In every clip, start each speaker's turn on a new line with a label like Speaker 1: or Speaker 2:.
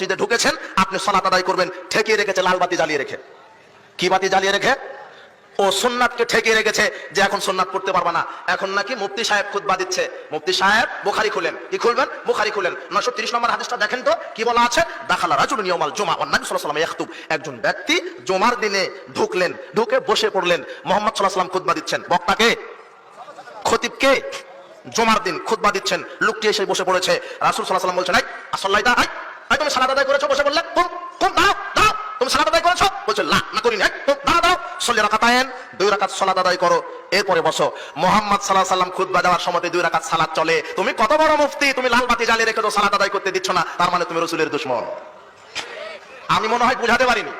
Speaker 1: মসজিদে ঢুকেছেন, আপনি সলাত আদায় করবেন, ঠেকিয়ে রেখেছে, লাল বাতি জ্বালিয়ে রেখে। কি বাতি জ্বালিয়ে রেখে? ও সোননাথকে ঠেকিয়ে রেখেছে যে এখন সোননাথ পড়তে পারবা না। এখন নাকি মুফতি সাহেব খুতবা দিচ্ছে। মুফতি সাহেব, বুখারি খুলেন। কি খুলবেন? বুখারি খুলেন। নশো তিরিশ নম্বর হাদিসটা দেখেন তো, কি বলা আছে? দাখালা রাজুল নিয়মাল জমা সাল্লাহ সাল্লাম ইয়াখতুব। একজন ব্যক্তি জমার দিনে ঢুকলেন, ঢুকে বসে পড়লেন, মোহাম্মদ সাল্লাহ সাল্লাম খুতবা দিচ্ছেন। বক্তাকে খতিবকে জমার দিন খুতবা দিচ্ছেন। লোকটি এসে বসে পড়েছে। রাসুল সাল্লাল্লাহু আলাইহি ওয়াসাল্লাম বলছেন, এই আসল্লাইতা আই তুমি সালাদ আদায় করেছ? বসে বললে কুম কুম তুমি সালাদ আদায় করেছ? বলছো না না করিনি। এই, কুম দাও। সল্লি রাকাতায়েন দুই রাকাত সালাদ আদায় করো। এরপরে বসো। মোহাম্মদ সাল্লাহ সাল্লাম খুতবা দেওয়ার সময় দুই রাকাত সালাদ চলে। তুমি কত বড় মুফতি? তুমি লাল বাতি জ্বালিয়ে রেখে তো সালাত আদায় করতে দিচ্ছ না। তার মানে তুমি রসুলের দুশ্মন। আমি মনে হয় বুঝাতে পারিনি।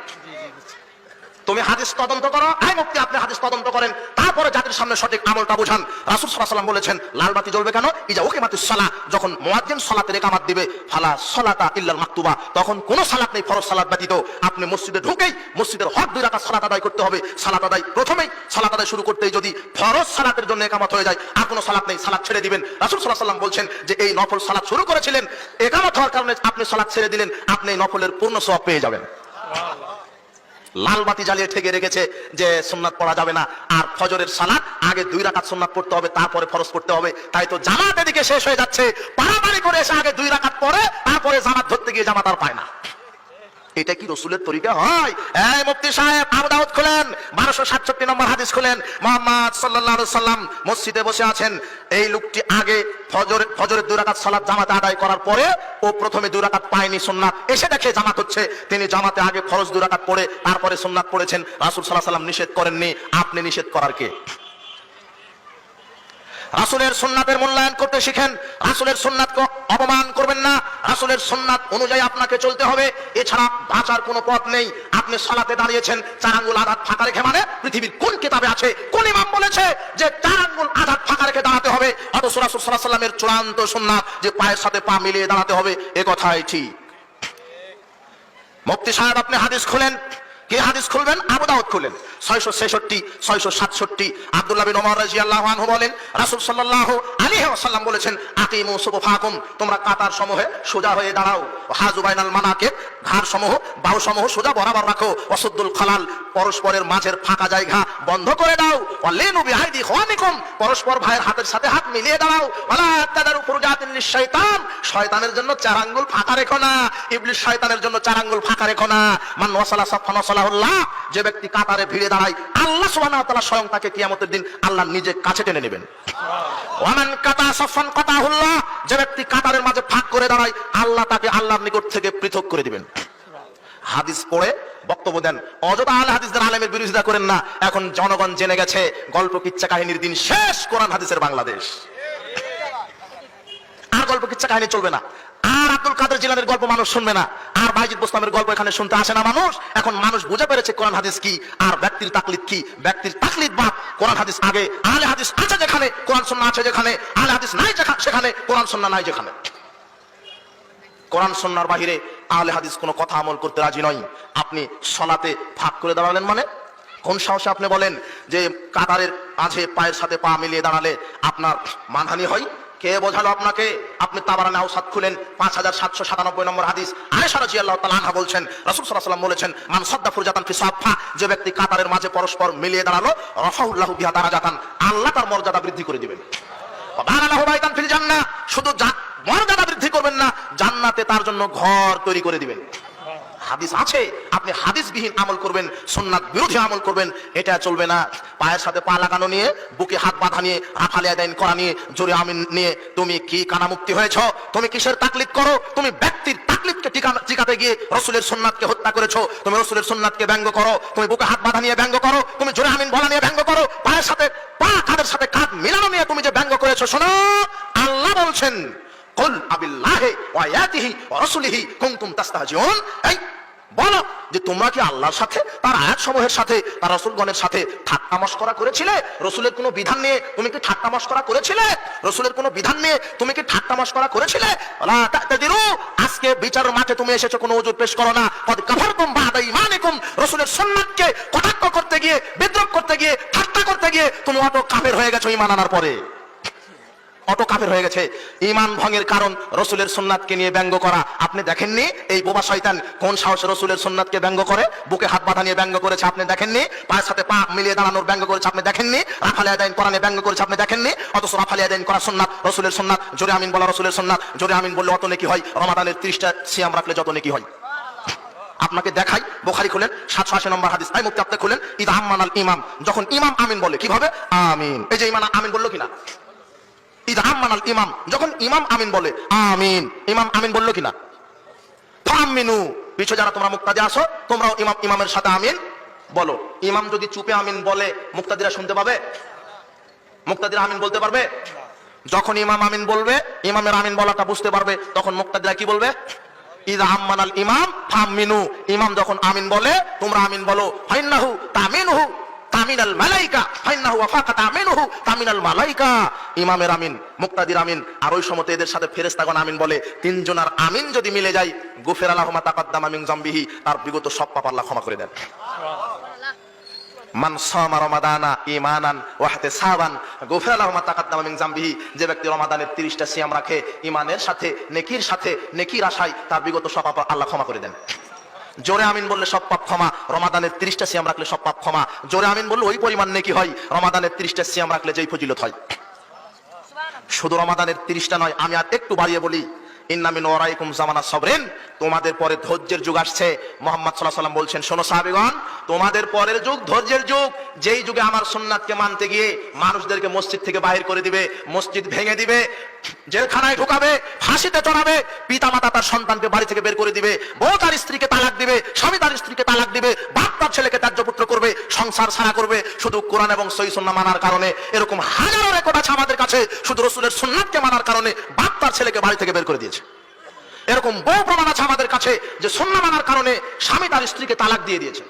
Speaker 1: তুমি হাদিস তদন্ত করো হ্যাঁ মুক্তি আপনি হাদিস তদন্ত করেন। তারপরে জাতির সামনে সঠিক আমলটা বুঝান। রাসূল সাল্লাম বলেছেন, লাল বাতি জ্বলবে কেন? ইজা ওকে মাতুস সালা, যখন মুয়াজ্জিন সালাতের ইকামাত দিবে, ফালা সালাতা ইল্লাল মাকতুবা, তখন কোনো সালাত নেই, ফরজ সালাত ব্যতীত। আপনি মসজিদে ঢুকেই মসজিদের হক দুই রাকাত সালাত আদায় করতে হবে। সালাত আদায় প্রথমেই সালাত আদায় শুরু করতেই যদি ফরজ সালাতের জন্য ইকামত হয়ে যায়, আর কোনো সালাত নেই, সালাত ছেড়ে দিবেন। রাসূল আলাইহি সাল্লাম বলছেন যে, এই নফল সালাত শুরু করেছিলেন ইকামত হওয়ার কারণে আপনি সালাত ছেড়ে দিলেন, আপনি নফলের পূর্ণ সওয়াব পেয়ে যাবেন। লাল বাতি জ্বালিয়ে ঠেকে রেখেছে যে সোমনাথ পড়া যাবে না। আর ফজরের সালাদ আগে দুই রাকাত সোমনাথ পড়তে হবে, তারপরে ফরজ করতে হবে। তাই তো জামাত এদিকে শেষ হয়ে যাচ্ছে। পাড়াপাড়ি করে এসে আগে দুই রাকাত পরে তারপরে জামাত ধরতে গিয়ে জামাত আর পায় না। এটা কি রসুলের তরিকা? হয়। এই মুফতি সাহেব, আবু দাউদ খুলেন, বারোশো সাতষট্টি নম্বর হাদিস খুলেন। মোহাম্মদ আলাইহি সাল্লাম মসজিদে বসে আছেন। এই লোকটি আগে ফজর, ফজরের দুই রাকাত সালাত জামাতে আদায় করার পরে ও প্রথমে দুই রাকাত পায়নি সুন্নাত। এসে দেখে জামাত হচ্ছে। তিনি জামাতে আগে ফরজ দুই রাকাত পড়ে, তারপরে সুন্নাত পড়েছেন। রাসূল আলাইহি সাল্লাম নিষেধ করেননি। আপনি নিষেধ করার কে? রাসুলের সুন্নাতের মূল্যায়ন করতে শিখেন। রাসুলের সুন্নাতকে অপমান করবেন না। রাসুলের সুন্নাত অনুযায়ী আপনাকে চলতে হবে। এছাড়া বাঁচার কোনো পথ নেই। আপনি সালাতে দাঁড়িয়েছেন, চার আঙ্গুল আঘাত ফাঁকা রেখে মানে পৃথিবীর কোন কিতাবে আছে, কোন ইমাম বলেছে যে চার আঙ্গুল আঘাত ফাঁকা রেখে দাঁড়াতে হবে? অথচ রাসুল সাল্লাহ সাল্লামের চূড়ান্ত সুন্নাত যে পায়ের সাথে পা মিলিয়ে দাঁড়াতে হবে, এ কথাই ঠিক। মুফতি সাহেব, আপনি হাদিস খুলেন? কে হাদিস খুলবেন? আবু দাউদ খুলেন ছয়শো ছেষট্টি ছয়শো সাতষট্টি। আব্দুল্লাহ বিন ওমর বলেন রাসুল সাল্লাল্লাহু আলাইহি ওয়াসাল্লাম বলেছেন, আকিমু সুবফাকুম তোমরা কাতার সমূহে সোজা হয়ে দাঁড়াও। হাজু বাইনাল মানাকিব ঘাড় সমূহ, বাহু সমূহ সোজা বরাবর রাখো। ওয়াসুদ্দুল খালাল, পরস্পরের মাঝের ফাঁকা জায়গা বন্ধ করে দাও। ওয়ালিনু বিআইদি ইখওয়ানিকুম, পরস্পর ভাইয়ের হাতের সাথে হাত মিলিয়ে দাঁড়াও। ওয়ালা তাদারু ফুরজাতিন লিশাইতান শয়তানের জন্য চার আঙ্গুল ফাঁকা রেখো না। ইবলিস শয়তানের জন্য চার আঙ্গুল ফাঁকা রেখো না। মান ওয়াসালা সাফান ওয়াসালাহুল্লাহ যে ব্যক্তি কাতারে ভিড়ে দাঁড়ায় আল্লাহ সুবহানাহু ওয়া তাআলা স্বয়ং তাকে কিয়ামতের দিন আল্লাহ নিজে কাছে টেনে নেবেন। ওয়ামান কাতা সাফান কাতাহুল্লাহ, যে ব্যক্তি কাতারের মাঝে ফাঁক করে দাঁড়ায়, আল্লাহ তাকে আল্লাহর নিকট থেকে পৃথক করে দিবেন। হাদিস পড়ে বক্তব্য দেন, অযথা আল হাদিসদের আলেমের বিরোধিতা করেন না, এখন জনগণ জেনে গেছে, গল্প কিচ্ছা কাহিনীর দিন শেষ কোরআন হাদিসের বাংলাদেশ। আর গল্প কিচ্ছা কাহিনী চলবে না। আব্দুল কাদের জিলানের গল্প মানুষ শুনবে না। আর বাইজিদ বোস্তামের গল্প এখানে শুনতে আসে না মানুষ। এখন মানুষ বুঝে পেরেছে কোরআন হাদিস কি, আর ব্যক্তির তাকলিদ কি। ব্যক্তির তাকলিদ বাপ কোরআন হাদিস আগে আলে হাদিস আছে যেখানে কোরআন সন্না আছে যেখানে আলে হাদিস নাই সেখানে কোরআন সন্না নাই যেখানে। কোরআন সন্ন্যার বাহিরে আহলে হাদিস কোনো কথা আমল করতে রাজি নয়। আপনি সলাতে ফাঁক করে দাঁড়ালেন মানে? কোন সাহসে আপনি বলেন যে কাতারের মাঝে পায়ের সাথে পা মিলিয়ে দাঁড়ালে আপনার মানহানি হয়? কে বোঝালো আপনাকে? আপনি তাবারানে আউসাদ খুলেন, পাঁচ হাজার সাতশো সাতানব্বই নম্বর হাদিস। আয়েশা রাদিয়াল্লাহু তাআলা আনহা বলছেন, রাসূল ওয়াসাল্লাম বলেছেন, মান সাদ্দা ফুরজাতান ফি সাফা যে ব্যক্তি কাতারের মাঝে পরস্পর মিলিয়ে দাঁড়াল, রাফাউল্লাহু বিহা দারাজাতান, আল্লাহ তার মর্যাদা বৃদ্ধি করে দিবেন। শুধু মর্যাদা বৃদ্ধি করবেন না, জান্নাতে তার জন্য ঘর তৈরি করে দিবেন। হাদিস আছে, আপনি হাদিসবিহীন আমল করবেন, সুন্নাত বিরোধী আমল করবেন, এটা চলবে না। পায়ের সাথে পা লাগানো নিয়ে, বুকে হাত বাঁধা নিয়ে রাফালি আদায়ন করা নিয়ে, জোরে আমিন নিয়ে, তুমি কি কানামুক্তি হয়েছ? তুমি কিসের তাকলিদ করো? তুমি ব্যক্তির তাকলিদকে টিকাতে গিয়ে রসুলের সুন্নাতকে হত্যা করেছ। তুমি রসুলের সুন্নাতকে ব্যঙ্গ করো। তুমি বুকে হাত বাঁধা নিয়ে ব্যঙ্গ করো। তুমি জোরে আমিন বলা নিয়ে ব্যঙ্গ করো। পায়ের সাথে পা, কাঁধের সাথে কাঁধ মিলানো নিয়ে তুমি যে ব্যঙ্গ করেছ, শোনো? আল্লাহ বলছেন ওয়া আয়াতিহি ওয়া রাসূলিহি কুনতুম তাস্তাহজিউন। এই বলো যে তোমরা কি আল্লাহর সাথে, তার আয়াত সমূহের সাথে, তার রসুলগণের সাথে ঠাট্টা মস্করা করেছিলে? রসুলের কোনো বিধান নিয়ে তুমি কি ঠাট্টা মস্করা করেছিলে? রসুলের কোনো বিধান নিয়ে তুমি কি ঠাট্টা মস্করা করেছিলে? আজকে বিচারের মাঠে তুমি এসেছ, কোনো ওজুর পেশ করো না। কদ রসুলের সুন্নাতকে কটাক্ষ করতে গিয়ে, বিদ্রোহ করতে গিয়ে, ঠাট্টা করতে গিয়ে, তুমি অত কাফের হয়ে গেছো ইমান আনার পরে। অটো কাফের হয়ে গেছে। ইমান ভঙ্গের কারণ রসুলের সুন্নাতকে নিয়ে ব্যঙ্গ করা। আপনি দেখেননি এই বোবা শয়তান কোন সাহসে রসুলের সুন্নাতকে ব্যঙ্গ করে? বুকে হাত বাঁধা নিয়ে ব্যঙ্গ করেছে, আপনি দেখেননি? পায়ের সাথে পা মিলিয়ে দাঁড়ানোর ব্যঙ্গ করেছে, আপনি দেখেননি? রাফালিয়া দাইন করা নিয়ে ব্যঙ্গ করেছে, আপনি দেখেননি? অথচ রাফালিয়া দাইন করা সুন্নাত, রসুলের সুন্নাত, জোরে আমিন বলা রসুলের সুন্নাত, জোরে আমিন বললে অত নেকি হয়? রমাদানের ত্রিশটা সিয়াম রাখলে যত নেকি হয়। আপনাকে দেখাই, বোখারি খুলেন, সাতশো আশি নম্বর হাদিস। তাই মুক্তি আপনি খুলেন ঈদ আহমান ইমাম, যখন ইমাম আমিন বলে, কীভাবে? আমিন। এই যে ইমান আমিন বলল কিনা? ঈদ আহমান ইমাম। যখন ইমাম আমিন বলে, আমিন। ইমাম আমিন বলল কিনা? ফামিনু পিছু যারা তোমরা মুক্তাদি আসো তোমরাও ইমাম, ইমামের সাথে আমিন বলো। ইমাম যদি চুপে আমিন বলে, মুক্তাদিরা শুনতে পাবে? মুক্তাদিরা আমিন বলতে পারবে? যখন ইমাম আমিন বলবে, ইমামের আমিন বলাটা বুঝতে পারবে, তখন মুক্তাদিরা কি বলবে? ইদা আম্মানাল ইমাম ফামিনু ইমাম যখন আমিন বলে, তোমরা আমিন বলো। ফাইন্নাহু তামিনহু। তামিনাল মালাইকা মালাইকা। ইমামের আমিন, মুক্তাদির আমিন, আর ওই সময় এদের সাথে আমিন বলে আমিন যদি মিলে যায় তার বিগত সব পাপ আল্লাহ ক্ষমা করে দেন। মান রমাদানা ইমানান ওয়াহতে সাবান তাকাদ্দামা মিন জামবিহি, যে ব্যক্তি রমাদানের 30টা সিয়াম রাখে ইমানের সাথে, নেকির সাথে, নেকির আশায় তার বিগত সব আল্লাহ ক্ষমা করে দেন। জোরে আমিন বললে সব পাপ ক্ষমা রমাদানের 30টা সিয়াম রাখলে সব পাপ ক্ষমা। জোরে আমিন বললে ওই পরিমাণ নেকি হয় রমাদানের 30টা সিয়াম রাখলে যেই ফজিলত হয়। শুধু রমাদানের 30টা নয় আমি আর একটু বাড়িয়ে বলি তোমাদের পরে ধৈর্যের যুগ আসছে। মোহাম্মদ সাল্লাহ বলছেন, শোনো সাহাবিগণ, তোমাদের পরের যুগ ধৈর্যের যুগ। যেই যুগে আমার সুন্নাতকে মানতে গিয়ে মানুষদেরকে মসজিদ থেকে বাহির করে দিবে, মসজিদ ভেঙে দিবে, জেলখানায় ঢুকাবে, ফাঁসিতে চড়াবে পিতা মাতা তার সন্তানকে বাড়ি থেকে বের করে দিবে, বউ তার স্ত্রীকে তালাক দিবে, স্বামী তার স্ত্রীকে তালাক দিবে, বাপ তার ছেলেকে ত্যায্য পুত্র করবে, সংসার সারা করবে। শুধু কোরআন এবং সই সুন্না মানার কারণে এরকম হাজারো রেকর্ড আছে আমাদের কাছে। শুধু রসুলের সুন্নাতকে মানার কারণে বাপ তার ছেলেকে বাড়ি থেকে বের করে দিয়েছে। এরকম বহু প্রমাণ আছে আমাদের কাছে যে সন্না মানার কারণে স্বামী তার স্ত্রীকে তালাক দিয়ে দিয়েছে।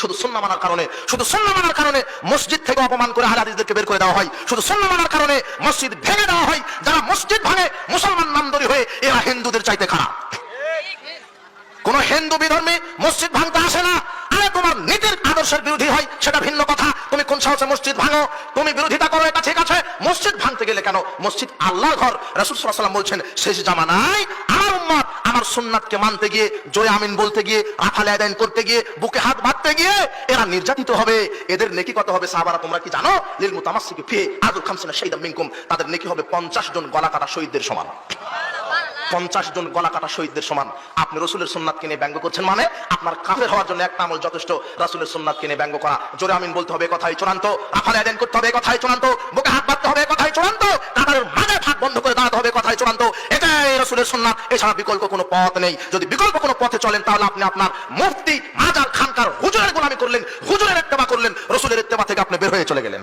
Speaker 1: শুধু সন্না মানার কারণে শুধু সন্না মানার কারণে মসজিদ থেকে অপমান করে হালাদিসদেরকে বের করে দেওয়া হয়। শুধু সন্না মানার কারণে মসজিদ ভেঙে দেওয়া হয়। যারা মসজিদ ভাঙে মুসলমান নামদরি হয়ে এরা হিন্দুদের চাইতে খারাপ। কোন হিন্দু বিধর্মী মসজিদ ভাঙতে আসে না। তোমার নীতির আদর্শের বিরোধী হয়, সেটা ভিন্ন কথা। তুমি কোন সাহসে মসজিদ ভাঙো? তুমি বিরোধিতা করো, এটা ঠিক আছে। মসজিদ ভাঙতে গেলে কেন? মসজিদ আল্লাহর ঘর। রাসূল ওয়াসাল্লাম বলছেন, শেষ জামানায় আমার উম্মত, আমার সুন্নাতকে মানতে গিয়ে, জোরে আমিন বলতে গিয়ে আফালে আদান করতে গিয়ে, বুকে হাত বাঁধতে গিয়ে, এরা নির্যাতিত হবে। এদের নেকি কত হবে সাহাবারা, তোমরা কি জানো? লিল মুতামাসসিকি ফি আদুল খামসিনা শাহিদাম মিনকুম, তাদের নেকি হবে 50 জন গলা কাটা শহীদদের সমান। পঞ্চাশ জন গলা কাটা শহীদদের সমান। আপনি রসুলের সুন্নাত কিনে ব্যঙ্গ করছেন মানে আপনার কাফের হওয়ার জন্য একটা আমল যথেষ্ট। রসুলের সুন্নাত কিনে ব্যঙ্গ করা। জোরে আমিন বলতে হবে কথাই চূড়ান্ত। আফালে আদেন করতে হবে কথাই চূড়ান্ত। বুকে হাত বাঁধতে হবে কথাই চূড়ান্ত। কাতারের মাঝে ফাঁক বন্ধ করে দাঁড়াতে হবে কথাই চূড়ান্ত। এটাই রসুলের সুন্নাত। এছাড়া বিকল্প কোনো পথ নেই। যদি বিকল্প কোনো পথে চলেন, তাহলে আপনি আপনার মুফতি মাজার খানকার হুজুরের গোলামি করলেন, হুজুরের ইত্তেবা করলেন, রসুলের ইত্তেবা থেকে আপনি বের হয়ে চলে গেলেন।